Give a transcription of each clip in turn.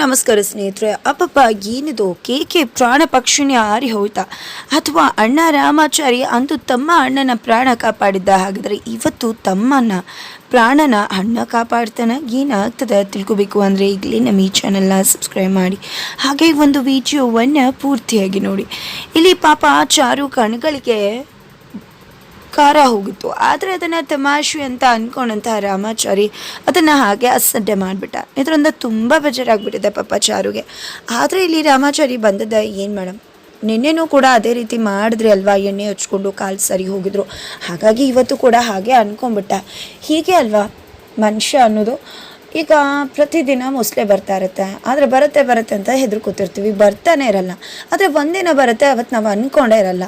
ನಮಸ್ಕಾರ ಸ್ನೇಹಿತರೆ. ಅಪ್ಪ ಏನಿದು? ಕೇಕೆ ಪ್ರಾಣ ಪಕ್ಷಿಣಿ ಹಾರಿ ಹೋಯ್ತಾ. ಅಥವಾ ಅಣ್ಣ ರಾಮಾಚಾರಿ ಅಂತೂ ತಮ್ಮ ಅಣ್ಣನ ಪ್ರಾಣ ಕಾಪಾಡಿದ್ದ ಹಾಗಾದರೆ ಇವತ್ತು ತಮ್ಮನ ಪ್ರಾಣನ ಅಣ್ಣ ಕಾಪಾಡ್ತಾನೆ? ಏನಾಗ್ತದೆ ತಿಳ್ಕೊಬೇಕು ಅಂದರೆ ಈಗಲೇ ನಮ್ಮ ಈ ಚಾನಲ್ನ ಸಬ್ಸ್ಕ್ರೈಬ್ ಮಾಡಿ. ಹಾಗೆ ಒಂದು ವಿಡಿಯೋವನ್ನು ಪೂರ್ತಿಯಾಗಿ ನೋಡಿ. ಇಲ್ಲಿ ಪಾಪ ಚಾರು ಕಣ್ಗಳಿಗೆ ಖಾರ ಹೋಗಿತ್ತು. ಆದರೆ ಅದನ್ನು ತಮಾಷೆ ಅಂತ ಅಂದ್ಕೊಂಡಂತಹ ರಾಮಾಚಾರಿ ಅದನ್ನು ಹಾಗೆ ಅಸಡ್ಡೆ ಮಾಡಿಬಿಟ್ಟ. ಇದರಿಂದ ತುಂಬ ಬೇಜಾರಾಗ್ಬಿಟ್ಟಿದೆ ಪಾಪ ಚಾರುಗೆ. ಆದರೆ ಇಲ್ಲಿ ರಾಮಾಚಾರಿ ಬಂದದ ಏನು ಮೇಡಮ್ ನಿನ್ನೆನೂ ಕೂಡ ಅದೇ ರೀತಿ ಮಾಡಿದ್ರಿ ಅಲ್ವಾ? ಎಣ್ಣೆ ಹಚ್ಕೊಂಡು ಕಾಲು ಸರಿ ಹೋಗಿದ್ರು. ಹಾಗಾಗಿ ಇವತ್ತು ಕೂಡ ಹಾಗೆ ಅಂದ್ಕೊಂಬಿಟ್ಟ ಹೀಗೆ ಅಲ್ವಾ ಮನುಷ್ಯ ಅನ್ನೋದು? ಈಗ ಪ್ರತಿದಿನ ಮೊಸಳೆ ಬರ್ತಾ ಇರುತ್ತೆ. ಆದರೆ ಬರುತ್ತೆ ಬರುತ್ತೆ ಅಂತ ಹೆದ್ರು ಕೂತಿರ್ತೀವಿ ಬರ್ತಾನೆ ಇರಲ್ಲ. ಆದರೆ ಒಂದಿನ ಬರುತ್ತೆ ಅವತ್ತು ನಾವು ಅಂದ್ಕೊಂಡೇ ಇರಲ್ಲ.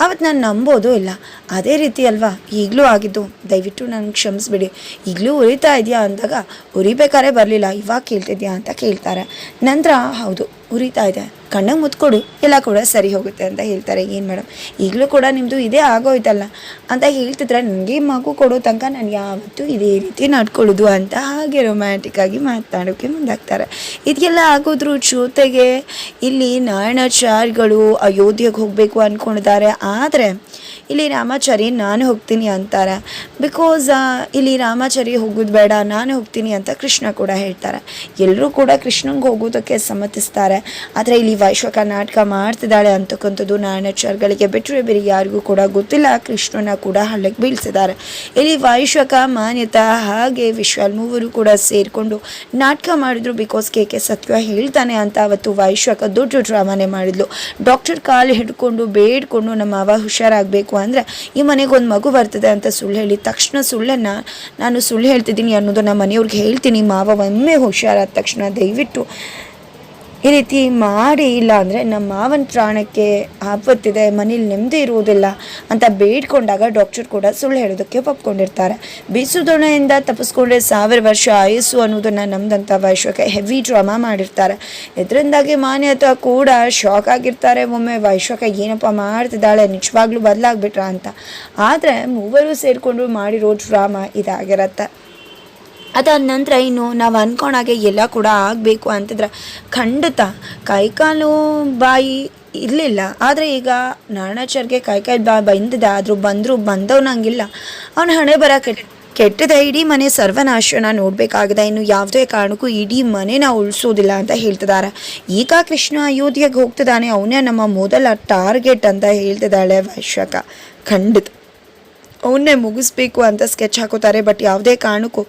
ಅವತ್ತು ನಾನು ನಂಬೋದು ಇಲ್ಲ. ಅದೇ ರೀತಿ ಅಲ್ವಾ? ಈಗಲೂ ಆಗಿದ್ದು. ದಯವಿಟ್ಟು ನನಗೆ ಕ್ಷಮಿಸ್ಬಿಡಿ. ಈಗಲೂ ಉರಿತಾ ಇದೆಯಾ ಅಂದಾಗ ಉರಿಬೇಕಾದ್ರೆ ಬರಲಿಲ್ಲ. ಇವಾಗ ಕೇಳ್ತಿದ್ಯಾ ಅಂತ ಕೇಳ್ತಾರೆ. ನಂತರ ಹೌದು. ಉರಿತಾ ಇದೆ. ಕಣ್ಣಿಗೆ ಮುತ್ಕೊಡು, ಎಲ್ಲ ಕೂಡ ಸರಿ ಹೋಗುತ್ತೆ ಅಂತ ಹೇಳ್ತಾರೆ. ಏನು ಮೇಡಮ್ ಈಗಲೂ ಕೂಡ ನಿಮ್ಮದು ಇದೇ ಆಗೋಯ್ತಲ್ಲ? ಅಂತ ಹೇಳ್ತಿದ್ರೆ ನನಗೆ ಮಗು ಕೊಡೋ ತನಕ ನಾನು ಯಾವತ್ತೂ ಇದೇ ರೀತಿ ನಡ್ಕೊಳ್ಳೋದು ಅಂತ ಹಾಗೆ ರೊಮ್ಯಾಂಟಿಕ್ಕಾಗಿ ಮಾತಾಡೋಕ್ಕೆ ಮುಂದಾಗ್ತಾರೆ. ಇದೆಲ್ಲ ಆಗೋದ್ರ ಜೊತೆಗೆ ಇಲ್ಲಿ ನಾರಾಯಣಾಚಾರ್ಯಗಳು ಅಯೋಧ್ಯೆಗೆ ಹೋಗಬೇಕು ಅಂದ್ಕೊಂಡಿದ್ದಾರೆ ಆದರೆ ಇಲ್ಲಿ ರಾಮಾಚಾರಿ, ನಾನು ಹೋಗ್ತೀನಿ ಅಂತಾರೆ. ಬಿಕಾಸ್ ಇಲ್ಲಿ ರಾಮಾಚಾರಿ ಹೋಗೋದು ಬೇಡ, ನಾನು ಹೋಗ್ತೀನಿ ಅಂತ ಕೃಷ್ಣ ಕೂಡ ಹೇಳ್ತಾರೆ. ಎಲ್ಲರೂ ಕೂಡ ಕೃಷ್ಣಂಗೆ ಹೋಗೋದಕ್ಕೆ ಸಮ್ಮತಿಸ್ತಾರೆ. ಆದರೆ ಇಲ್ಲಿ ವೈಶ್ವ ನಾಟಕ ಮಾಡ್ತಿದ್ದಾಳೆ ಅಂತಕ್ಕಂಥದ್ದು ನಾರಾಯಣಾಚಾರ್ಗಳಿಗೆ ಬಿಟ್ಟರೆ ಬೇರೆ ಯಾರಿಗೂ ಕೂಡ ಗೊತ್ತಿಲ್ಲ. ಕೃಷ್ಣನ ಕೂಡ ಹಳ್ಳಕ್ಕೆ ಬೀಳ್ಸಿದ್ದಾರೆ. ಇಲ್ಲಿ ವೈಶ್ವಕ, ಮಾನ್ಯತಾ ಹಾಗೆ ವಿಶ್ವಾಲ್ ಮೂವರು ಕೂಡ ಸೇರಿಕೊಂಡು ನಾಟಕ ಮಾಡಿದ್ರು ಬಿಕಾಸ್ ಕೆ ಕೆ ಸತ್ಯ ಹೇಳ್ತಾನೆ ಅಂತ ಅವತ್ತು ವೈಶ್ವಕ ದೊಡ್ಡ ಡ್ರಾಮಾನೇ ಮಾಡಿದ್ಲು. ಡಾಕ್ಟರ್ ಕಾಲು ಹಿಡ್ಕೊಂಡು ಬೇಡ್ಕೊಂಡು ನಮ್ಮ ಅವ ಹುಷಾರಾಗಬೇಕು ಅಂದರೆ ಈ ಮನೆಗೆ ಒಂದು ಮಗು ಬರ್ತದೆ ಅಂತ ಸುಳ್ಳು ಹೇಳಿ ತಕ್ಷಣ ಸುಳ್ಳನ್ನು ನಾನು ಸುಳ್ಳು ಹೇಳ್ತಿದ್ದೀನಿ ಅನ್ನೋದನ್ನ ಮನೆಯವ್ರಿಗೆ ಹೇಳ್ತೀನಿ. ಮಾವ ಒಮ್ಮೆ ಹುಷಾರಾದ ತಕ್ಷಣ ದಯವಿಟ್ಟು ಈ ರೀತಿ ಮಾಡಿ, ಇಲ್ಲ ಅಂದರೆ ನಮ್ಮ ಮಾವನ ಪ್ರಾಣಕ್ಕೆ ಆಪತ್ತಿದೆ, ಮನೇಲಿ ನೆಮ್ಮದಿ ಇರುವುದಿಲ್ಲ ಅಂತ ಬೇಡ್ಕೊಂಡಾಗ ಡಾಕ್ಟರ್ ಕೂಡ ಸುಳ್ಳು ಹೇಳೋದಕ್ಕೆ ಒಪ್ಕೊಂಡಿರ್ತಾರೆ. ಬೀಸುದೊಣೆಯಿಂದ ತಪ್ಪಿಸ್ಕೊಂಡ್ರೆ ಸಾವಿರ ವರ್ಷ ಆಯಸ್ಸು ಅನ್ನೋದನ್ನು ನಮ್ದಂಥ ವೈಶ್ವಕ್ಕೆ ಹೆವಿ ಡ್ರಾಮಾ ಮಾಡಿರ್ತಾರೆ. ಇದರಿಂದಾಗಿ ಮಾನ್ಯತ ಕೂಡ ಶಾಕ್ ಆಗಿರ್ತಾರೆ. ಒಮ್ಮೆ ವೈಶ್ವಕ ಏನಪ್ಪ ಮಾಡ್ತಿದ್ದಾಳೆ? ನಿಜವಾಗ್ಲೂ ಬದಲಾಗ್ಬಿಟ್ರ ಅಂತ. ಆದರೆ ಮೂವರು ಸೇರಿಕೊಂಡು ಮಾಡಿರೋ ಡ್ರಾಮಾ ಇದಾಗಿರತ್ತೆ. ಅದಾದ ನಂತರ ಇನ್ನು ನಾವು ಅಂದ್ಕೊಂಡಾಗೆ ಎಲ್ಲ ಕೂಡ ಆಗಬೇಕು ಅಂತಂದ್ರೆ ಖಂಡಿತ ಕೈಕಾಲು ಬಾಯಿ ಇರಲಿಲ್ಲ. ಆದರೆ ಈಗ ನಾರಾಯಣಾಚಾರ್ಗೆ ಕೈಕಾಲು ಬಾ, ಬಂದಿದೆ. ಆದರೂ ಬಂದರೂ ಬಂದವನಂಗಿಲ್ಲ ಅವನ ಹಣೆ ಬರ ಕೆಟ್ಟ ಕೆಟ್ಟದ ಇಡೀ ಮನೆ ಸರ್ವನಾಶನ ನೋಡಬೇಕಾಗಿದೆ. ಇನ್ನು ಯಾವುದೇ ಕಾರಣಕ್ಕೂ ಇಡೀ ಮನೆನ ಉಳಿಸೋದಿಲ್ಲ ಅಂತ ಹೇಳ್ತಿದ್ದಾರೆ ಈಗ ಕೃಷ್ಣ ಅಯೋಧ್ಯೆಗೆ ಹೋಗ್ತಿದ್ದಾನೆ. ಅವನೇ ನಮ್ಮ ಮೊದಲ ಟಾರ್ಗೆಟ್ ಅಂತ ಹೇಳ್ತಿದ್ದಾಳೆ ವೈಶ್ವಕ ಖಂಡಿತ. ಅವನ್ನೇ ಮುಗಿಸ್ಬೇಕು ಅಂತ ಸ್ಕೆಚ್ ಹಾಕೋತಾರೆ ಬಟ್ ಯಾವುದೇ ಕಾರಣಕ್ಕೂ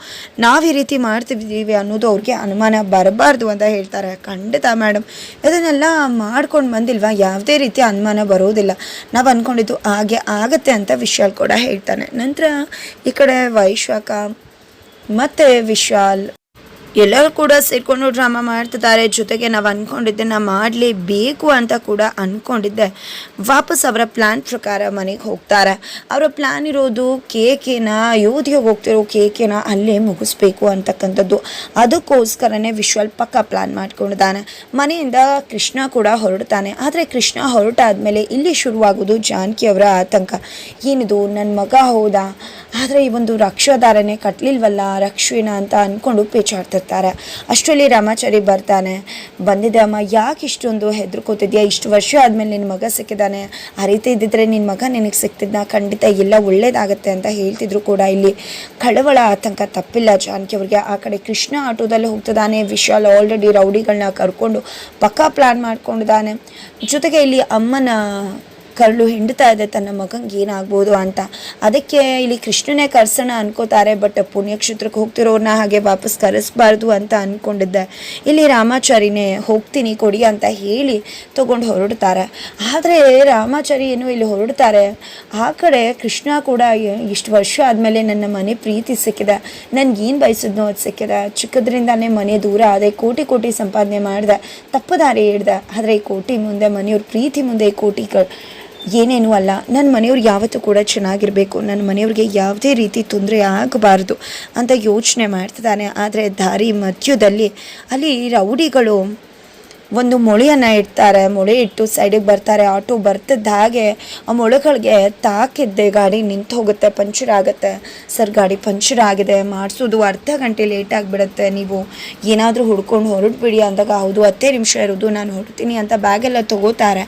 ನಾವು ಈ ರೀತಿ ಮಾಡ್ತಿದ್ದೀವಿ ಅನ್ನೋದು ಅವ್ರಿಗೆ ಅನುಮಾನ ಬರಬಾರ್ದು ಅಂತ ಹೇಳ್ತಾರೆ. ಖಂಡಿತ ಮೇಡಮ್ ಇದನ್ನೆಲ್ಲ ಮಾಡ್ಕೊಂಡು ಬಂದಿಲ್ವಾ? ಯಾವುದೇ ರೀತಿ ಅನುಮಾನ ಬರೋದಿಲ್ಲ. ನಾವು ಅಂದ್ಕೊಂಡಿದ್ದು ಹಾಗೆ ಆಗತ್ತೆ ಅಂತ ವಿಶಾಲ್ ಕೂಡ ಹೇಳ್ತಾನೆ. ನಂತರ ಈ ಕಡೆ ವೈಶಾಖ ಮತ್ತು ವಿಶಾಲ್. ಎಲ್ಲರೂ ಕೂಡ ಸೇರಿಕೊಂಡು ಡ್ರಾಮಾ ಮಾಡ್ತಿದ್ದಾರೆ. ಜೊತೆಗೆ ನಾವು ಅಂದ್ಕೊಂಡಿದ್ದೆ ನಾ ಮಾಡಲೇಬೇಕು ಅಂತ ಕೂಡ ಅಂದ್ಕೊಂಡಿದ್ದೆ ವಾಪಸ್ ಅವರ ಪ್ಲ್ಯಾನ್ ಪ್ರಕಾರ ಮನೆಗೆ ಹೋಗ್ತಾರೆ. ಅವರ ಪ್ಲ್ಯಾನ್ ಇರೋದು ಕೇಕೆನ ಯೋಧಿಗೆ ಹೋಗ್ತಿರೋ ಕೇಕೆನ ಅಲ್ಲೇ ಮುಗಿಸ್ಬೇಕು ಅಂತಕ್ಕಂಥದ್ದು. ಅದಕ್ಕೋಸ್ಕರನೇ ವಿಶ್ವಲ್ ಪಕ್ಕ ಪ್ಲ್ಯಾನ್ ಮಾಡ್ಕೊಂಡಿದ್ದಾನೆ. ಮನೆಯಿಂದ ಕೃಷ್ಣ ಕೂಡ ಹೊರಡ್ತಾನೆ. ಆದರೆ ಕೃಷ್ಣ ಹೊರಟಾದ್ಮೇಲೆ ಇಲ್ಲಿ ಶುರುವಾಗೋದು ಜಾನಕಿ ಅವರ ಆತಂಕ. ಏನಿದು ನನ್ನ ಮಗ ಹೋದ? ಆದರೆ ಈ ಒಂದು ರಕ್ಷಾಧಾರನೆ ಕಟ್ಲಿಲ್ವಲ್ಲ ರಕ್ಷಿನ ಅಂತ ಅಂದ್ಕೊಂಡು ಪೇಚಾಡ್ತಿರ್ತಾರೆ. ಅಷ್ಟರಲ್ಲಿ ರಾಮಾಚಾರಿ ಬರ್ತಾನೆ. ಬಂದಿದ್ದೆ ಅಮ್ಮ, ಯಾಕೆ ಇಷ್ಟೊಂದು ಹೆದರ್ಕೋತಿದ್ಯಾ? ಇಷ್ಟು ವರ್ಷ ಆದಮೇಲೆ ನಿನ್ನ ಮಗ ಸಿಕ್ಕಿದ್ದಾನೆ ಆ ರೀತಿ ಇದ್ದಿದ್ರೆ ನಿನ್ನ ಮಗ ನಿನಗೆ ಸಿಕ್ತಿದ್ದ ಖಂಡಿತ ಎಲ್ಲ ಒಳ್ಳೇದಾಗತ್ತೆ ಅಂತ ಹೇಳ್ತಿದ್ರು ಕೂಡ ಇಲ್ಲಿ. ಕಳವಳ ಆತಂಕ ತಪ್ಪಿಲ್ಲ ಜಾನಕಿ ಅವ್ರಿಗೆ. ಆ ಕಡೆ ಕೃಷ್ಣ ಆಟೋದಲ್ಲಿ ಹೋಗ್ತಿದ್ದಾನೆ ವಿಶಾಲ್ ಆಲ್ರೆಡಿ ರೌಡಿಗಳನ್ನ ಕರ್ಕೊಂಡು ಪಕ್ಕಾ ಪ್ಲ್ಯಾನ್ ಮಾಡ್ಕೊಂಡಿದ್ದಾನೆ ಜೊತೆಗೆ ಇಲ್ಲಿ ಅಮ್ಮನ ಕರಳು ಹಿಂಡ್ತಾ ಇದೆ, ತನ್ನ ಮಗಂಗೆ ಏನಾಗ್ಬೋದು ಅಂತ. ಅದಕ್ಕೆ ಇಲ್ಲಿ ಕೃಷ್ಣನೇ ಕರ್ಸೋಣ ಅನ್ಕೋತಾರೆ ಬಟ್ ಪುಣ್ಯಕ್ಷೇತ್ರಕ್ಕೆ ಹೋಗ್ತಿರೋರ್ನ ಹಾಗೆ ವಾಪಸ್ ಕರೆಸ್ಬಾರ್ದು ಅಂತ ಅನ್ಕೊಂಡಿದ್ದೆ. ಇಲ್ಲಿ ರಾಮಾಚಾರಿನೇ, ಹೋಗ್ತೀನಿ ಕೊಡಿ ಅಂತ ಹೇಳಿ ತಗೊಂಡು ಹೊರಡ್ತಾರೆ. ಆದರೆ ರಾಮಾಚಾರಿ ಏನು ಇಲ್ಲಿ ಹೊರಡ್ತಾರೆ? ಆ ಕಡೆ ಕೃಷ್ಣ ಕೂಡ ಇಷ್ಟು ವರ್ಷ ಆದಮೇಲೆ ನನ್ನ ಮನೆ ಪ್ರೀತಿ ಸಿಕ್ಕಿದೆ. ನನ್ಗೆ ಏನು ಬಯಸಿದ್ನೋ ಅದು ಸಿಕ್ಕಿದೆ. ಚಿಕ್ಕದ್ರಿಂದಾನೇ ಮನೆ ದೂರ ಆದೆ, ಕೋಟಿ ಕೋಟಿ ಸಂಪಾದನೆ ಮಾಡಿದೆ. ತಪ್ಪು ದಾರಿ ಹಿಡ್ದೆ. ಆದರೆ ಈ ಕೋಟಿ ಮುಂದೆ ಮನೆಯವ್ರ ಪ್ರೀತಿ ಮುಂದೆ ಈ ಕೋಟಿ ಏನೇನೂ ಅಲ್ಲ. ನನ್ನ ಮನೆಯವ್ರು ಯಾವತ್ತೂ ಕೂಡ ಚೆನ್ನಾಗಿರಬೇಕು. ನನ್ನ ಮನೆಯವ್ರಿಗೆ ಯಾವುದೇ ರೀತಿ ತೊಂದರೆ ಆಗಬಾರ್ದು ಅಂತ ಯೋಚನೆ ಮಾಡ್ತಿದ್ದಾನೆ. ಆದರೆ ದಾರಿ ಮಧ್ಯದಲ್ಲಿ ಅಲ್ಲಿ ರೌಡಿಗಳು ಒಂದು ಮೊಳೆಯನ್ನು ಇಡ್ತಾರೆ. ಮೊಳೆ ಇಟ್ಟು ಸೈಡಿಗೆ ಬರ್ತಾರೆ. ಆಟೋ ಬರ್ತಿದ್ದ ಹಾಗೆ ಆ ಮೊಳೆಗಳಿಗೆ ತಾಕಿದ್ದೆ ಗಾಡಿ ನಿಂತು ಹೋಗುತ್ತೆ, ಪಂಚರ್ ಆಗುತ್ತೆ. ಸರ್, ಗಾಡಿ ಪಂಚರ್ ಆಗಿದೆ. ಮಾಡಿಸೋದು ಅರ್ಧ ಗಂಟೆ ಲೇಟ್ ಆಗಿಬಿಡುತ್ತೆ. ನೀವು ಏನಾದರೂ ಹುಡ್ಕೊಂಡು ಹೊರಟ್ಬಿಡಿ ಅಂದಾಗ ಹೌದು ಹತ್ತೇ ನಿಮಿಷ ಇರೋದು. ನಾನು ಹೊರಡ್ತೀನಿ ಅಂತ ಬ್ಯಾಗೆಲ್ಲ ತಗೋತಾರೆ.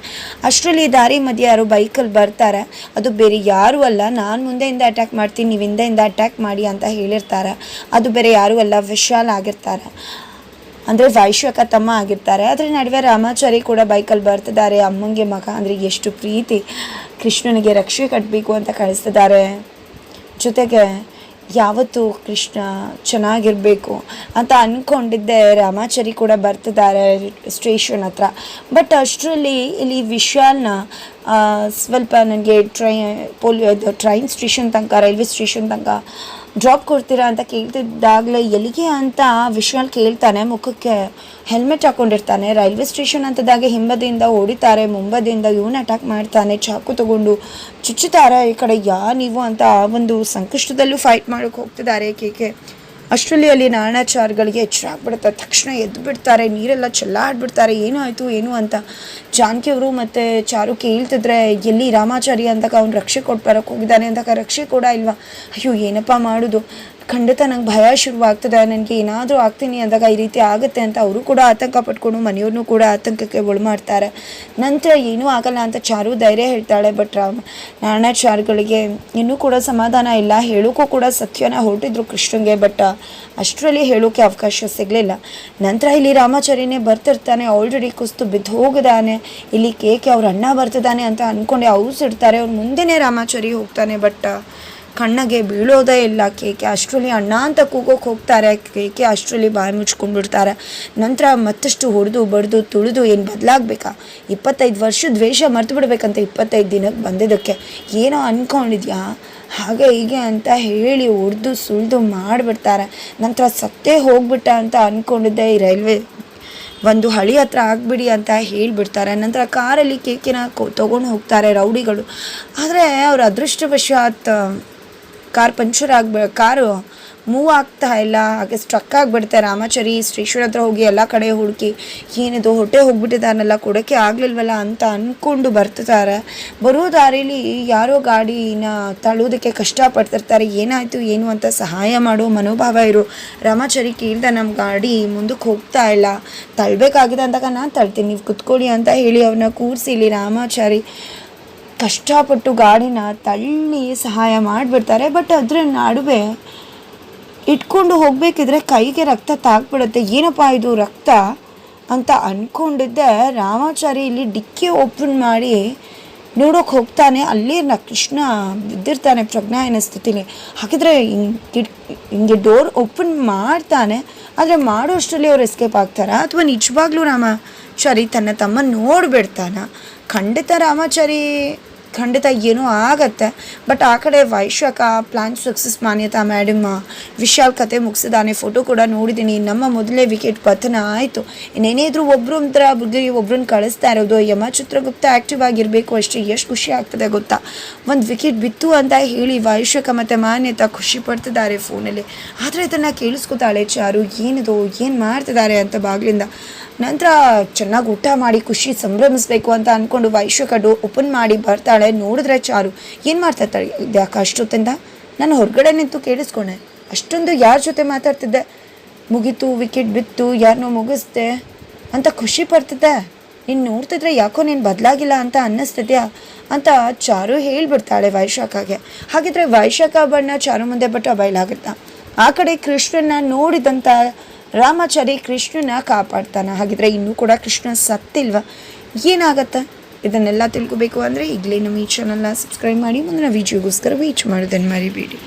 ಅಷ್ಟರಲ್ಲಿ ದಾರಿ ಮಧ್ಯೆ ಯಾರು ಬೈಕಲ್ಲಿ ಬರ್ತಾರೆ. ಅದು ಬೇರೆ ಯಾರೂ ಅಲ್ಲ. ನಾನು ಮುಂದೆಯಿಂದ ಅಟ್ಯಾಕ್ ಮಾಡ್ತೀನಿ ನೀವು ಹಿಂದೆಯಿಂದ ಅಟ್ಯಾಕ್ ಮಾಡಿ ಅಂತ ಹೇಳಿರ್ತಾರೆ. ಅದು ಬೇರೆ ಯಾರೂ ಅಲ್ಲ. ವಿಶಾಲ್ ಆಗಿರ್ತಾರೆ. ಅಂದರೆ ವೈಶ್ವಕ ತಮ್ಮ ಆಗಿರ್ತಾರೆ. ಅದರ ನಡುವೆ ರಾಮಾಚಾರಿ ಕೂಡ ಬೈಕಲ್ಲಿ ಬರ್ತಿದ್ದಾರೆ. ಅಮ್ಮಂಗೆ ಮಗ ಅಂದರೆ ಎಷ್ಟು ಪ್ರೀತಿ. ಕೃಷ್ಣನಿಗೆ ರಕ್ಷೆ ಕಟ್ಟಬೇಕು ಅಂತ ಕಳಿಸ್ತಿದ್ದಾರೆ. ಜೊತೆಗೆ ಯಾವತ್ತು ಕೃಷ್ಣ ಚೆನ್ನಾಗಿರಬೇಕು ಅಂತ ಅಂದ್ಕೊಂಡಿದ್ದೆ ರಾಮಾಚಾರಿ ಕೂಡ ಬರ್ತಿದ್ದಾರೆ ಸ್ಟೇಷನ್ ಹತ್ರ. ಬಟ್ ಅಷ್ಟರಲ್ಲಿ ಇಲ್ಲಿ ವಿಶಾಲ್ನ ಸ್ವಲ್ಪ ನನಗೆ ಟ್ರೈ ಇದು ಟ್ರೈನ್ ಸ್ಟೇಷನ್ ತನಕ, ರೈಲ್ವೆ ಸ್ಟೇಷನ್ ತನಕ ಡ್ರಾಪ್ ಕೊಡ್ತೀರಾ ಅಂತ ಕೇಳ್ತಿದ್ದಾಗಲೇ ಎಲ್ಲಿಗೆ ಅಂತ ವಿಶ್ವಾಲ್ ಕೇಳ್ತಾನೆ, ಮುಖಕ್ಕೆ ಹೆಲ್ಮೆಟ್ ಹಾಕೊಂಡಿರ್ತಾನೆ. ರೈಲ್ವೆ ಸ್ಟೇಷನ್ ಅಂತದಾಗೆ ಹಿಂಬದಿಯಿಂದ ಓಡಿತಾರೆ, ಮುಂಬದಿಯಿಂದ ಇವನು ಅಟ್ಯಾಕ್ ಮಾಡ್ತಾನೆ, ಚಾಕು ತಗೊಂಡು, ಚುಚ್ಚುತ್ತಾರೆ ಈ ಕಡೆ, ಯಾ ನೀವು? ಅಂತ ಆ ಒಂದು ಸಂಕಷ್ಟದಲ್ಲೂ ಫೈಟ್ ಮಾಡೋಕೆ ಹೋಗ್ತಿದ್ದಾರೆ ಕೇಕೆ ಅಷ್ಟರಲ್ಲಿ ಅಲ್ಲಿ ನಾರಾಯಣಾಚಾರ್ಗಳಿಗೆ ಎಚ್ಚರ ಆಗ್ಬಿಡುತ್ತೆ. ತಕ್ಷಣ ಎದ್ದು ಬಿಡ್ತಾರೆ, ನೀರೆಲ್ಲ ಚೆಲ್ಲಾಡ್ಬಿಡ್ತಾರೆ, ಏನು ಆಯಿತು, ಏನು ಅಂತ. ಜಾನಕಿ ಅವರು ಮತ್ತು ಚಾರು ಕೇಳ್ತಿದ್ರೆ ಎಲ್ಲಿ ರಾಮಾಚಾರಿ ಅಂದಾಗ ಅವ್ನು ರಕ್ಷೆ ಕೊಟ್ಟು ಬರೋಕ್ಕೆ ಹೋಗಿದ್ದಾನೆ ಅಂತಕ ರಕ್ಷೆ ಕೂಡ ಇಲ್ವಾ? ಅಯ್ಯೋ, ಏನಪ್ಪ ಮಾಡೋದು? ಖಂಡಿತ ನಂಗೆ ಭಯ ಶುರುವಾಗ್ತದೆ, ನನಗೆ ಏನಾದರೂ ಆಗ್ತೀನಿ ಅಂದಾಗ ಈ ರೀತಿ ಆಗುತ್ತೆ ಅಂತ ಅವರು ಕೂಡ ಆತಂಕ ಪಟ್ಕೊಂಡು ಮನೆಯವ್ರನ್ನೂ ಕೂಡ ಆತಂಕಕ್ಕೆ ಒಳ ಮಾಡ್ತಾರೆ. ನಂತರ ಏನೂ ಆಗಲ್ಲ ಅಂತ ಚಾರು ಧೈರ್ಯ ಹೇಳ್ತಾಳೆ, ಬಟ್ ರಾಮ ನಾರಾಯಣಾಚಾರ್ಗಳಿಗೆ ಇನ್ನೂ ಕೂಡ ಸಮಾಧಾನ ಇಲ್ಲ. ಹೇಳೋಕ್ಕೂ ಕೂಡ ಸತ್ಯನ ಹೊರಟಿದ್ರು ಕೃಷ್ಣಂಗೆ, ಬಟ್ ಅಷ್ಟರಲ್ಲಿ ಹೇಳೋಕ್ಕೆ ಅವಕಾಶ ಸಿಗಲಿಲ್ಲ. ನಂತರ ಇಲ್ಲಿ ರಾಮಾಚಾರ್ಯನೇ ಬರ್ತಿರ್ತಾನೆ ಆಲ್ರೆಡಿ ಕುಸ್ತು ಬಿದ್ದು ಹೋಗಿದ್ದಾನೆ. ಇಲ್ಲಿ ಕೇಕೆ ಅವ್ರ ಅಣ್ಣ ಬರ್ತಿದ್ದಾನೆ ಅಂತ ಅಂದ್ಕೊಂಡೆ ಸಿಡ್ತಾರೆ, ಅವ್ರು ಮುಂದೆನೇ ರಾಮಾಚಾರಿ ಹೋಗ್ತಾನೆ, ಬಟ್ ಕಣ್ಣಗೆ ಬೀಳೋದೇ ಇಲ್ಲ. ಕೇಕೆ ಅಷ್ಟರಲ್ಲಿ ಅಣ್ಣ ಅಂತ ಕೂಗೋಕೆ ಹೋಗ್ತಾರೆ. ಕೇಕೆ ಅಷ್ಟರಲ್ಲಿ ಬಾಯಿ ಮುಚ್ಕೊಂಡ್ಬಿಡ್ತಾರೆ. ನಂತರ ಮತ್ತಷ್ಟು ಹೊಡೆದು, ಬಡಿದು, ತುಳಿದು ಏನು ಬದಲಾಗಬೇಕಾ? ಇಪ್ಪತ್ತೈದು ವರ್ಷ ದ್ವೇಷ ಮರ್ತು ಬಿಡಬೇಕಂತ ಇಪ್ಪತ್ತೈದು ದಿನಕ್ಕೆ ಬಂದಿದ್ದಕ್ಕೆ ಏನೋ ಅಂದ್ಕೊಂಡಿದ್ಯಾ ಹಾಗೆ ಹೀಗೆ ಅಂತ ಹೇಳಿ ಹೊಡೆದು ಸುಳಿದು ಮಾಡಿಬಿಡ್ತಾರೆ. ನಂತರ ಸತ್ತೇ ಹೋಗ್ಬಿಟ್ಟ ಅಂತ ಅಂದ್ಕೊಂಡಿದ್ದೆ ಈ ರೈಲ್ವೆ. ಒಂದು ಹಳಿ ಹತ್ರ ಆಗ್ಬಿಡಿ ಅಂತ ಹೇಳಿಬಿಡ್ತಾರೆ. ನಂತರ ಕಾರಲ್ಲಿ ಕೇಕಿನ ಕೊ, ತೊಗೊಂಡು ಹೋಗ್ತಾರೆ ರೌಡಿಗಳು. ಆದರೆ ಅವ್ರ ಅದೃಷ್ಟವಶಾತ್ ಕಾರ್ ಪಂಚರ್ ಆಗ್ಬ ಕಾರು ಮೂವ್ ಆಗ್ತಾ ಇಲ್ಲ. ಹಾಗೆ ಸ್ಟ್ರಕ್ ಆಗಿಬಿಡುತ್ತೆ. ರಾಮಾಚಾರಿ ಸ್ಟೇಷನ್ ಹತ್ರ ಹೋಗಿ ಎಲ್ಲ ಕಡೆ ಹುಡುಕಿ, ಏನಿದು, ಹೊಟ್ಟೆ ಹೋಗ್ಬಿಟ್ಟಿದ್ದಾನಲ್ಲ ಕೊಡೋಕ್ಕೆ ಆಗಲಿಲ್ವಲ್ಲ ಅಂತ ಅಂದ್ಕೊಂಡು ಬರ್ತಿದ್ದಾರೆ. ಬರೋ ದಾರಿಲಿ ಯಾರೋ ಗಾಡಿನ ತಳ್ಳೋದಕ್ಕೆ ಕಷ್ಟಪಡ್ತಿರ್ತಾರೆ. ಏನಾಯಿತು, ಏನು ಅಂತ ಸಹಾಯ ಮಾಡೋ ಮನೋಭಾವ ಇರು. ರಾಮಾಚಾರಿ ಕೇಳ್ದ ನಮ್ಮ ಗಾಡಿ ಮುಂದಕ್ಕೆ ಹೋಗ್ತಾ ಇಲ್ಲ. ತಳ್ಬೇಕಾಗಿದೆ ಅಂದಾಗ ನಾನು ತಳ್ತೀನಿ. ನೀವು ಕುತ್ಕೊಳ್ಳಿ ಅಂತ ಹೇಳಿ ಅವ್ರನ್ನ ಕೂರಿಸಿ ಇಲ್ಲಿ ರಾಮಾಚಾರಿ. ಕಷ್ಟಪಟ್ಟು ಗಾಡಿನ ತಳ್ಳಿ ಸಹಾಯ ಮಾಡಿಬಿಡ್ತಾರೆ. ಬಟ್ ಅದರ ನಡುವೆ ಇಟ್ಕೊಂಡು ಹೋಗಬೇಕಿದ್ರೆ ಕೈಗೆ ರಕ್ತ ತಾಗ್ಬಿಡುತ್ತೆ. ಏನಪ್ಪ ಇದು ರಕ್ತ ಅಂತ ಅಂದ್ಕೊಂಡಿದ್ದೆ ರಾಮಾಚಾರಿ ಇಲ್ಲಿ ಡಿಕ್ಕಿ ಓಪನ್ ಮಾಡಿ ನೋಡೋಕೆ ಹೋಗ್ತಾನೆ. ಅಲ್ಲಿ ನ ಕೃಷ್ಣ ಬಿದ್ದಿರ್ತಾನೆ ಪ್ರಜ್ಞಾಯನ ಸ್ಥಿತಿಲಿ. ಹಾಗಿದ್ರೆ ಹಿಂಗೆ ಹಿಂಗೆ ಡೋರ್ ಓಪನ್ ಮಾಡ್ತಾನೆ. ಆದರೆ ಮಾಡೋ ಅಷ್ಟರಲ್ಲಿ ಅವ್ರು ಎಸ್ಕೇಪ್ ಆಗ್ತಾರಾ? ಅಥವಾ ನಿಜವಾಗ್ಲೂ ರಾಮಾಚಾರಿ ತನ್ನ ತಮ್ಮ ನೋಡ್ಬಿಡ್ತಾನ? ಖಂಡಿತ ರಾಮಾಚಾರಿ ಖಂಡಿತ ಏನೋ ಆಗತ್ತೆ. ಬಟ್ ಆ ಕಡೆ Vaishakha plan success Manyata madam Vishal ಕತೆ ಮುಗಿಸಿದಾನೆ ಫೋಟೋ ಕೂಡ ನೋಡಿದ್ದೀನಿ ನಮ್ಮ ಮೊದಲೇ ವಿಕೆಟ್ ಪತನ ಆಯಿತು. ಇನ್ನೇನಿದ್ರು ಒಬ್ಬರು ಒಂಥರ ಬುದ್ಧಿ ಒಬ್ರನ್ನ ಕಳಿಸ್ತಾ ಇರೋದು, ಯಮ ಚಿತ್ರಗುಪ್ತ ಆ್ಯಕ್ಟಿವ್ ಆಗಿರಬೇಕು ಅಷ್ಟೇ, ಎಷ್ಟು ಖುಷಿ ಆಗ್ತದೆ ಗೊತ್ತಾ? ಒಂದು ವಿಕೆಟ್ ಬಿತ್ತು ಅಂತ ಹೇಳಿ ವೈಶಾಖ ಮತ್ತು ಮಾನ್ಯತಾ ಖುಷಿ ಪಡ್ತಿದ್ದಾರೆ ಫೋನಲ್ಲಿ ಆದರೆ ಇದನ್ನು ಕೇಳಿಸ್ಕೊತಾಳೆ, ಚಾರು, ಏನಿದು? ಏನು ಮಾಡ್ತಿದ್ದಾರೆ? ಅಂತ ಬಾಗಿಲಿಂದ. ನಂತರ ಚೆನ್ನಾಗಿ ಊಟ ಮಾಡಿ, ಖುಷಿ ಸಂಭ್ರಮಿಸ್ಬೇಕು ಅಂತ ಅಂದ್ಕೊಂಡು ಡೋ ಓಪನ್ ಮಾಡಿ ಬರ್ತಾಳೆ. ನೋಡಿದ್ರೆ ಚಾರು, ಏನು ಮಾಡ್ತಾ ಇರ್ತಾಳೆ ಇದ್ಯಾಕೆ ಅಷ್ಟೊತ್ತಿಂದ ನಾನು ಹೊರಗಡೆ ನಿಂತು ಕೇಳಿಸ್ಕೊಂಡೆ. ಅಷ್ಟೊಂದು ಯಾರ ಜೊತೆ ಮಾತಾಡ್ತಿದ್ದೆ? ಮುಗೀತು ವಿಕೆಟ್ ಬಿತ್ತು ಯಾರನ್ನೋ ಮುಗಿಸ್ದೆ ಅಂತ ಖುಷಿ ಪಡ್ತಿದ್ದೆ. ನೀನು ನೋಡ್ತಿದ್ರೆ ಯಾಕೋ ನೀನು ಬದಲಾಗಿಲ್ಲ ಅಂತ ಅನ್ನಿಸ್ತಿದ್ಯಾ ಅಂತ ಚಾರು ಹೇಳಿಬಿಡ್ತಾಳೆ ವೈಶಾಖಗೆ. ಹಾಗಿದ್ರೆ ವೈಶಾಖ ಬಣ್ಣ ಚಾರು ಮುಂದೆ ಬಟ್ಟ ಬಯಲಾಗುತ್ತಾ ಆ ಕಡೆ ಕೃಷ್ಣನ ನೋಡಿದಂಥ ರಾಮಾಚಾರಿ ಕೃಷ್ಣನ ಕಾಪಾಡ್ತಾನೆ. ಹಾಗಿದ್ರೆ ಇನ್ನೂ ಕೂಡ ಕೃಷ್ಣ ಸತ್ತಿಲ್ವ? ಏನಾಗತ್ತೆ? ಇದನ್ನೆಲ್ಲ ತಿಳ್ಕೊಬೇಕು ಅಂದರೆ ಈಗಲೇ ನಮ್ಮ ಈ ಚಾನಲ್ನ ಸಬ್ಸ್ಕ್ರೈಬ್ ಮಾಡಿ, ಮುಂದಿನ ವಿಡಿಯೋಗೋಸ್ಕರ ವೀಚ್ ಮಾಡೋದನ್ನು ಮರಿಬೇಡಿ.